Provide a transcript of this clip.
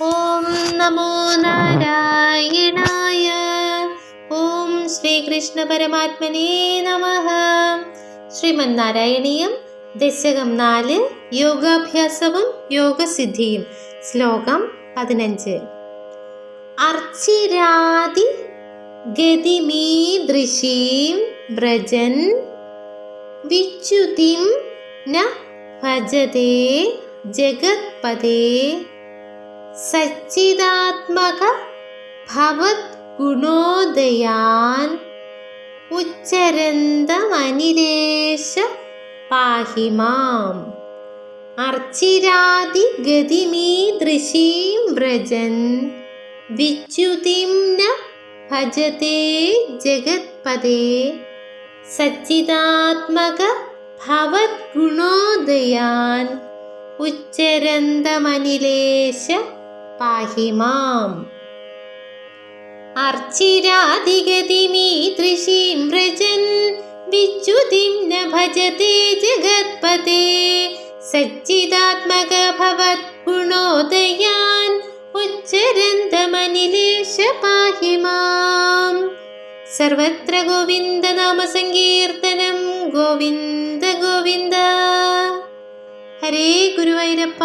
ഓം നമോ നാരായണായ. ഓം ശ്രീകൃഷ്ണ പരമാത്മനേ നമ. ശ്രീമന്നാരായണീയം ദശകം നാല് യോഗാഭ്യാസവും യോഗസിദ്ധിയും. ശ്ലോകം പതിനഞ്ച്. അർച്ചിരാതി ഗതിമീദൃശീം വ്രജൻ വിച്യുതിം ന ഭജതേ ജഗത്പദേ സച്ചിദാത്മക ഭവത് ഗുണോദയാൻ. ഉച്ചരന്തമനിലേശ പാഹി മാം. അർച്ചിരാതി ഗതിമീദൃശീം വ്രജൻ. വിച്യുതിം ന ഭജത്തെ ജഗത്പദേ സച്ചിദാത്മക ഭവത് ഗുണോദയാൻ. ഉച്ചരന്തമനിലേശ പാഹി മാം. അർച്ചിരാതിഗതിമീദൃശീം വ്രജൻ വിച്യുതിം ന ഭജത്തെ ജഗത്പതേ. സച്ചിദാത്മക ഭവത് ഗുണോദയാൻ ഉച്ചരന്തമനിലേശ പാഹി മാം. സർവത്ര ഗോവിന്ദ നാമ സങ്കീർത്തനം ഗോവിന്ദ ഗോവിന്ദ. ഹരേ ഗുരുവൈരപ്പ.